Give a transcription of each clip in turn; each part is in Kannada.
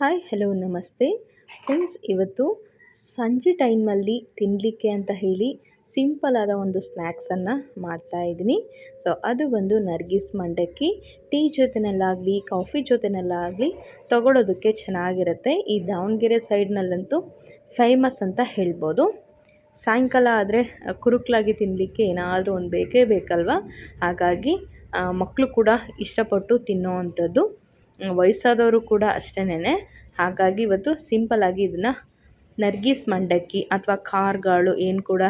ಹಾಯ್ ಹಲೋ ನಮಸ್ತೆ. ಫ್ರೆಂಡ್ಸ್ ಇವತ್ತು ಸಂಜೆ ಟೈಮಲ್ಲಿ ತಿನ್ನಲಿಕ್ಕೆ ಅಂತ ಹೇಳಿ ಸಿಂಪಲ್ ಆದ ಒಂದು ಸ್ನ್ಯಾಕ್ಸನ್ನು ಮಾಡ್ತಾಯಿದ್ದೀನಿ ಸೊ ಅದು ಬಂದು ನರ್ಗಿಸ್ ಮಂಡಕ್ಕಿ. ಟೀ ಜೊತೆನಲ್ಲಾಗಲಿ, ಕಾಫಿ ಜೊತೆನಲ್ಲಾಗಲಿ ತಗೊಳ್ಳೋದಕ್ಕೆ ಚೆನ್ನಾಗಿರುತ್ತೆ. ಈ ದಾವಣಗೆರೆ ಸೈಡ್ನಲ್ಲಂತೂ ಫೇಮಸ್ ಅಂತ ಹೇಳ್ಬೋದು. ಸಾಯಂಕಾಲ ಆದರೆ ಕುರುಕ್ಲಾಗಿ ತಿನ್ನಲಿಕ್ಕೆ ಏನಾದರೂ ಒಂದು ಬೇಕೇ ಬೇಕಲ್ವ? ಹಾಗಾಗಿ ಮಕ್ಕಳು ಕೂಡ ಇಷ್ಟಪಟ್ಟು ತಿನ್ನೋ ಅಂಥದ್ದು. ವಯಸ್ಸಾದವರು ಕೂಡ ಅಷ್ಟೇನೆ ಹಾಗಾಗಿ ಇವತ್ತು ಸಿಂಪಲ್ಲಾಗಿ ಇದನ್ನು ನರ್ಗೀಸ್ ಮಂಡಕ್ಕಿ ಅಥವಾ ಕಾರ್ಗಾಳು ಏನು ಕೂಡ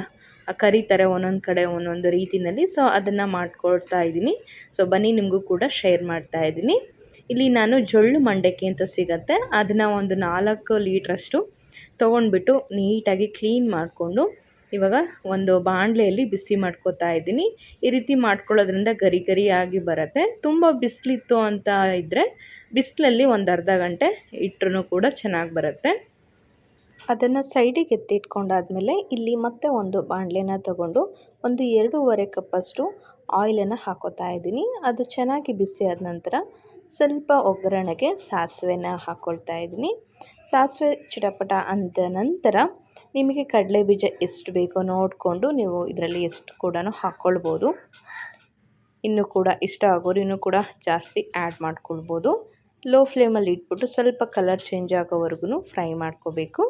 ಕರೀತಾರೆ ಒಂದೊಂದು ಕಡೆ ಒಂದೊಂದು ರೀತಿಯಲ್ಲಿ ಸೊ ಅದನ್ನು ಮಾಡ್ಕೊಳ್ತಾ ಇದ್ದೀನಿ ಸೊ ಬನ್ನಿ ನಿಮಗೂ ಕೂಡ ಶೇರ್ ಮಾಡ್ತಾ ಇದ್ದೀನಿ ಇಲ್ಲಿ ನಾನು ಜೊಳ್ಳು ಮಂಡಕ್ಕಿ ಅಂತ ಸಿಗತ್ತೆ. ಅದನ್ನು ಒಂದು ನಾಲ್ಕು ಲೀಟ್ರಷ್ಟು ತೊಗೊಂಡ್ಬಿಟ್ಟು ನೀಟಾಗಿ ಕ್ಲೀನ್ ಮಾಡಿಕೊಂಡು ಇವಾಗ ಒಂದು ಬಾಣಲೆಯಲ್ಲಿ ಬಿಸಿ ಮಾಡ್ಕೋತಾ ಇದ್ದೀನಿ. ಈ ರೀತಿ ಮಾಡ್ಕೊಳ್ಳೋದ್ರಿಂದ ಗರಿ ಗರಿಯಾಗಿ ಬರುತ್ತೆ. ತುಂಬ ಬಿಸಿಲಿತ್ತು ಅಂತ ಇದ್ದರೆ ಬಿಸಿಲಲ್ಲಿ ಒಂದು ಅರ್ಧ ಗಂಟೆ ಇಟ್ಟರೂ ಕೂಡ ಚೆನ್ನಾಗಿ ಬರುತ್ತೆ. ಅದನ್ನು ಸೈಡಿಗೆ ಎತ್ತಿಟ್ಕೊಂಡಾದಮೇಲೆ ಇಲ್ಲಿ ಮತ್ತೆ ಒಂದು ಬಾಣಲೆನ ತಗೊಂಡು ಒಂದು ಎರಡೂವರೆ ಕಪ್ಪಷ್ಟು ಆಯಿಲನ್ನು ಹಾಕೋತಾ ಇದ್ದೀನಿ. ಅದು ಚೆನ್ನಾಗಿ ಬಿಸಿ ಆದ ನಂತರ ಸ್ವಲ್ಪ ಒಗ್ಗರಣೆಗೆ ಸಾಸಿವೆನ ಹಾಕ್ಕೊಳ್ತಾ ಇದ್ದೀನಿ. ಸಾಸಿವೆ ಚಿಟಪಟ ಅಂದ ನಂತರ ನಿಮಗೆ ಕಡಲೆ ಬೀಜ ಎಷ್ಟು ಬೇಕೋ ನೋಡಿಕೊಂಡು ನೀವು ಇದರಲ್ಲಿ ಎಷ್ಟು ಕೂಡ ಹಾಕ್ಕೊಳ್ಬೋದು ಇನ್ನೂ ಕೂಡ ಇಷ್ಟ ಆಗೋರು ಇನ್ನೂ ಕೂಡ ಜಾಸ್ತಿ ಆ್ಯಡ್ ಮಾಡ್ಕೊಳ್ಬೋದು. ಲೋ ಫ್ಲೇಮಲ್ಲಿ ಇಟ್ಬಿಟ್ಟು ಸ್ವಲ್ಪ ಕಲರ್ ಚೇಂಜ್ ಆಗೋವರೆಗೂ ಫ್ರೈ ಮಾಡ್ಕೋಬೇಕು.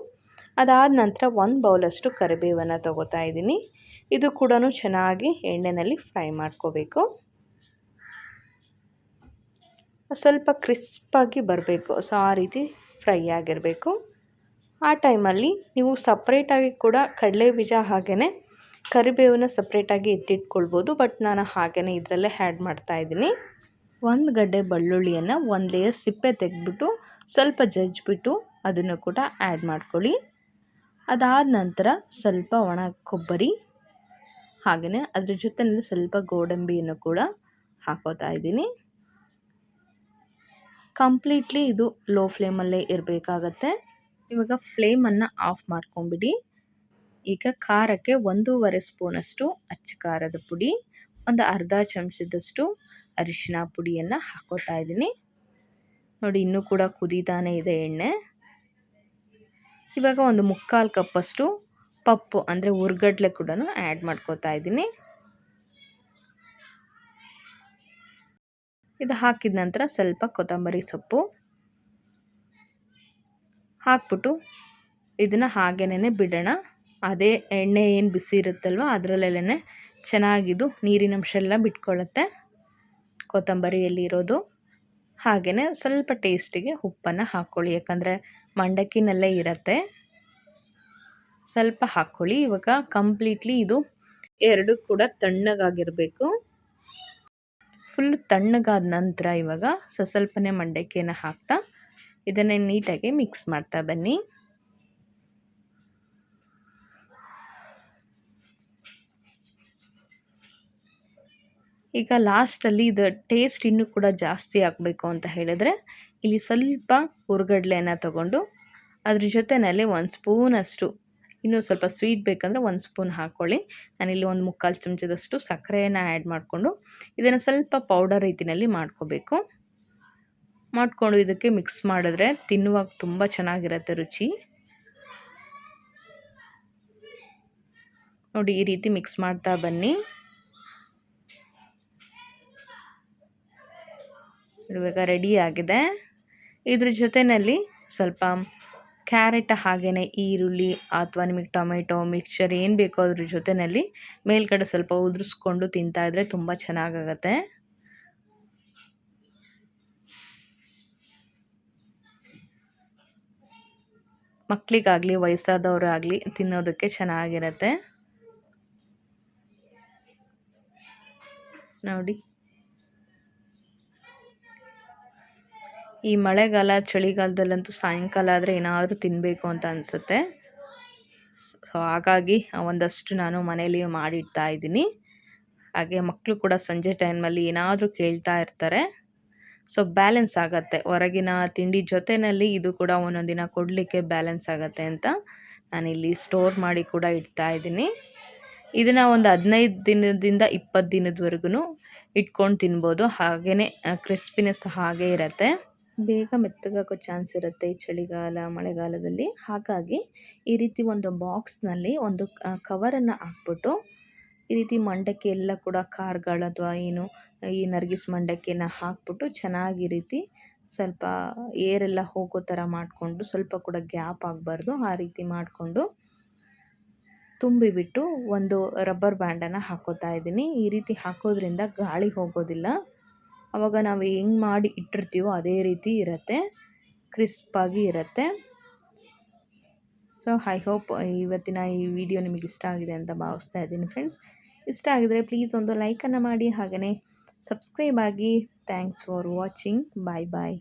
ಅದಾದ ನಂತರ ಒಂದು ಬೌಲಷ್ಟು ಕರಿಬೇವನ್ನು ತೊಗೋತಾ ಇದ್ದೀನಿ. ಇದು ಕೂಡ ಚೆನ್ನಾಗಿ ಎಣ್ಣೆಯಲ್ಲಿ ಫ್ರೈ ಮಾಡ್ಕೋಬೇಕು. ಸ್ವಲ್ಪ ಕ್ರಿಸ್ಪಾಗಿ ಬರಬೇಕು. ಸೊ ಆ ರೀತಿ ಫ್ರೈ ಆಗಿರಬೇಕು. ಆ ಟೈಮಲ್ಲಿ ನೀವು ಸಪ್ರೇಟಾಗಿ ಕೂಡ ಕಡಲೆ ಬೀಜ ಹಾಗೆಯೇ ಕರಿಬೇವನ್ನ ಸಪ್ರೇಟಾಗಿ ಎತ್ತಿಟ್ಕೊಳ್ಬೋದು. ಬಟ್ ನಾನು ಹಾಗೆಯೇ ಇದರಲ್ಲೇ ಆ್ಯಡ್ ಮಾಡ್ತಾಯಿದ್ದೀನಿ ಒಂದು ಗಡ್ಡೆ ಬೆಳ್ಳುಳ್ಳಿಯನ್ನು ಒಂದು ಲೇಯರ್ ಸಿಪ್ಪೆ ತೆಗೆದ್ಬಿಟ್ಟು ಸ್ವಲ್ಪ ಜಜ್ಜಿಬಿಟ್ಟು ಅದನ್ನು ಕೂಡ ಆ್ಯಡ್ ಮಾಡ್ಕೊಳ್ಳಿ. ಅದಾದ ನಂತರ ಸ್ವಲ್ಪ ಒಣ ಕೊಬ್ಬರಿ ಹಾಗೆಯೇ ಅದ್ರ ಜೊತೆಯಲ್ಲಿ ಸ್ವಲ್ಪ ಗೋಡಂಬಿಯನ್ನು ಕೂಡ ಹಾಕೋತಾ ಇದ್ದೀನಿ. ಕಂಪ್ಲೀಟ್ಲಿ ಇದು ಲೋ ಫ್ಲೇಮಲ್ಲೇ ಇರಬೇಕಾಗತ್ತೆ. ಇವಾಗ ಫ್ಲೇಮನ್ನು ಆಫ್ ಮಾಡ್ಕೊಂಬಿಡಿ ಈಗ ಖಾರಕ್ಕೆ ಒಂದೂವರೆ ಸ್ಪೂನಷ್ಟು ಅಚ್ಚ ಖಾರದ ಪುಡಿ, ಒಂದು ಅರ್ಧ ಚಮಚದಷ್ಟು ಅರಿಶಿನ ಪುಡಿಯನ್ನು ಹಾಕೋತಾ ಇದ್ದೀನಿ. ನೋಡಿ, ಇನ್ನೂ ಕೂಡ ಕುದೀತಾನೆ ಇದೆ ಎಣ್ಣೆ. ಇವಾಗ ಒಂದು ಮುಕ್ಕಾಲು ಕಪ್ಪಷ್ಟು ಪಪ್ಪು ಅಂದರೆ ಹುರ್ಗಡ್ಲೆ ಕೂಡ ಆ್ಯಡ್ ಮಾಡ್ಕೋತಾ ಇದ್ದೀನಿ. ಇದು ಹಾಕಿದ ನಂತರ ಸ್ವಲ್ಪ ಕೊತ್ತಂಬರಿ ಸೊಪ್ಪು ಹಾಕ್ಬಿಟ್ಟು ಇದನ್ನು ಹಾಗೇನೇ ಬಿಡೋಣ. ಅದೇ ಎಣ್ಣೆ ಏನು ಬಿಸಿ ಇರುತ್ತಲ್ವ ಅದರಲ್ಲೆಲ್ಲೇ ಚೆನ್ನಾಗಿದು ನೀರಿನಂಶ ಎಲ್ಲ ಬಿಟ್ಕೊಳ್ಳುತ್ತೆ ಕೊತ್ತಂಬರಿಯಲ್ಲಿ ಇರೋದು. ಹಾಗೆಯೇ ಸ್ವಲ್ಪ ಟೇಸ್ಟಿಗೆ ಉಪ್ಪನ್ನು ಹಾಕ್ಕೊಳ್ಳಿ ಯಾಕಂದರೆ ಮಂಡಕ್ಕಿನಲ್ಲೇ ಇರುತ್ತೆ. ಸ್ವಲ್ಪ ಹಾಕ್ಕೊಳ್ಳಿ ಇವಾಗ ಕಂಪ್ಲೀಟ್ಲಿ ಇದು ಎರಡು ಕೂಡ ತಣ್ಣಗಾಗಿರಬೇಕು. ಫುಲ್ ತಣ್ಣಗಾದ ನಂತರ ಇವಾಗ ಸ್ವಸ್ವಲ್ಪನೇ ಮಂಡಕ್ಕಿನ ಹಾಕ್ತಾ ಇದನ್ನೇ ನೀಟಾಗಿ ಮಿಕ್ಸ್ ಮಾಡ್ತಾ ಬನ್ನಿ. ಈಗ ಲಾಸ್ಟಲ್ಲಿ ಇದು ಟೇಸ್ಟ್ ಇನ್ನೂ ಕೂಡ ಜಾಸ್ತಿ ಆಗಬೇಕು ಅಂತ ಹೇಳಿದ್ರೆ ಇಲ್ಲಿ ಸ್ವಲ್ಪ ಹುರ್ಗಡ್ಲೆನ ತಗೊಂಡು ಅದ್ರ ಜೊತೆಯಲ್ಲಿ ಒಂದು ಸ್ಪೂನಷ್ಟು ಇನ್ನೂ ಸ್ವಲ್ಪ ಸ್ವೀಟ್ ಬೇಕಂದರೆ ಒಂದು ಸ್ಪೂನ್ ಹಾಕ್ಕೊಳ್ಳಿ ನಾನಿಲ್ಲಿ ಒಂದು ಮುಕ್ಕಾಲು ಚಮಚದಷ್ಟು ಸಕ್ಕರೆಯನ್ನು ಆ್ಯಡ್ ಮಾಡಿಕೊಂಡು ಇದನ್ನು ಸ್ವಲ್ಪ ಪೌಡರ್ ರೀತಿಯಲ್ಲಿ ಮಾಡ್ಕೋಬೇಕು. ಮಾಡಿಕೊಂಡು ಇದಕ್ಕೆ ಮಿಕ್ಸ್ ಮಾಡಿದ್ರೆ ತಿನ್ನುವಾಗ ತುಂಬ ಚೆನ್ನಾಗಿರುತ್ತೆ ರುಚಿ. ನೋಡಿ, ಈ ರೀತಿ ಮಿಕ್ಸ್ ಮಾಡ್ತಾ ಬನ್ನಿ. ಇವಾಗ ರೆಡಿ ಆಗಿದೆ. ಇದ್ರ ಜೊತೆಯಲ್ಲಿ ಸ್ವಲ್ಪ ಕ್ಯಾರೆಟ್ ಹಾಗೆಯೇ ಈರುಳ್ಳಿ ಅಥವಾ ನಿಮಗೆ ಟೊಮೆಟೊ, ಮಿಕ್ಸ್ಚರ್ ಏನು ಬೇಕೋ ಅದ್ರ ಜೊತೆಯಲ್ಲಿ ಮೇಲ್ಗಡೆ ಸ್ವಲ್ಪ ಉದುರಿಸ್ಕೊಂಡು ತಿಂತಾಯಿದ್ರೆ ತುಂಬ ಚೆನ್ನಾಗಾಗತ್ತೆ. ಮಕ್ಕಳಿಗಾಗಲಿ ವಯಸ್ಸಾದವರಾಗಲಿ ತಿನ್ನೋದಕ್ಕೆ ಚೆನ್ನಾಗಿರತ್ತೆ. ನೋಡಿ. ಈ ಮಳೆಗಾಲ, ಚಳಿಗಾಲದಲ್ಲಂತೂ ಸಾಯಂಕಾಲ ಆದರೆ ಏನಾದರೂ ತಿನ್ನಬೇಕು ಅಂತ ಅನಿಸುತ್ತೆ. ಸೊ ಹಾಗಾಗಿ ಒಂದಷ್ಟು ನಾನು ಮನೇಲಿ ಮಾಡಿಡ್ತಾ ಇದ್ದೀನಿ. ಹಾಗೆ ಮಕ್ಕಳು ಕೂಡ ಸಂಜೆ ಟೈಮಲ್ಲಿ ಏನಾದರೂ ಕೇಳ್ತಾ ಇರ್ತಾರೆ. ಸೊ ಬ್ಯಾಲೆನ್ಸ್ ಆಗುತ್ತೆ. ಹೊರಗಿನ ತಿಂಡಿ ಜೊತೆಯಲ್ಲಿ ಇದು ಕೂಡ ಒಂದೊಂದು ದಿನ ಕೊಡಲಿಕ್ಕೆ ಬ್ಯಾಲೆನ್ಸ್ ಆಗುತ್ತೆ ಅಂತ ನಾನಿಲ್ಲಿ ಸ್ಟೋರ್ ಮಾಡಿ ಕೂಡ ಇಡ್ತಾ ಇದ್ದೀನಿ. ಇದನ್ನು ಒಂದು ಹದಿನೈದು ದಿನದಿಂದ ಇಪ್ಪತ್ತು ದಿನದವರೆಗೂ ಇಟ್ಕೊಂಡು ತಿನ್ಬೋದು. ಹಾಗೆಯೇ ಕ್ರಿಸ್ಪಿನೆಸ್ ಹಾಗೇ ಇರುತ್ತೆ. ಬೇಗ ಮೆತ್ತಗಾಗೋ ಚಾನ್ಸ್ ಇರುತ್ತೆ ಈ ಚಳಿಗಾಲ, ಮಳೆಗಾಲದಲ್ಲಿ. ಹಾಗಾಗಿ ಈ ರೀತಿ ಒಂದು ಬಾಕ್ಸ್ನಲ್ಲಿ ಒಂದು ಕವರನ್ನು ಹಾಕ್ಬಿಟ್ಟು ಈ ರೀತಿ ಮಂಡಕ್ಕಿ ಎಲ್ಲ ಕೂಡ ಕಾರ್ಗಳು ಅಥವಾ ಏನು, ಈ ನರ್ಗಿಸ್ ಮಂಡಕ್ಕಿನ ಹಾಕ್ಬಿಟ್ಟು ಚೆನ್ನಾಗಿ ರೀತಿ ಸ್ವಲ್ಪ ಏರೆಲ್ಲ ಹೋಗೋ ಥರ ಮಾಡಿಕೊಂಡು ಸ್ವಲ್ಪ ಕೂಡ ಗ್ಯಾಪ್ ಆಗಬಾರ್ದು. ಆ ರೀತಿ ಮಾಡಿಕೊಂಡು ತುಂಬಿಬಿಟ್ಟು ಒಂದು ರಬ್ಬರ್ ಬ್ಯಾಂಡನ್ನು ಹಾಕೋತಾ ಇದ್ದೀನಿ. ಈ ರೀತಿ ಹಾಕೋದ್ರಿಂದ ಗಾಳಿ ಹೋಗೋದಿಲ್ಲ. ಆವಾಗ ನಾವು ಹೆಂಗೆ ಮಾಡಿ ಇಟ್ಟಿರ್ತೀವೋ ಅದೇ ರೀತಿ ಇರುತ್ತೆ, ಕ್ರಿಸ್ಪಾಗಿ ಇರುತ್ತೆ. ಸೊ ಐ ಹೋಪ್ ಇವತ್ತಿನ ಈ ವಿಡಿಯೋ ನಿಮಗೆ ಇಷ್ಟ ಆಗಿದೆ ಅಂತ ಭಾವಿಸ್ತಾ ಇದ್ದೀನಿ ಫ್ರೆಂಡ್ಸ್ ಇಷ್ಟ ಆಗಿದರೆ ಪ್ಲೀಸ್ ಒಂದು ಲೈಕನ್ನು ಮಾಡಿ ಹಾಗೆಯೇ ಸಬ್ಸ್ಕ್ರೈಬ್ ಆಗಿ. Thanks for watching bye bye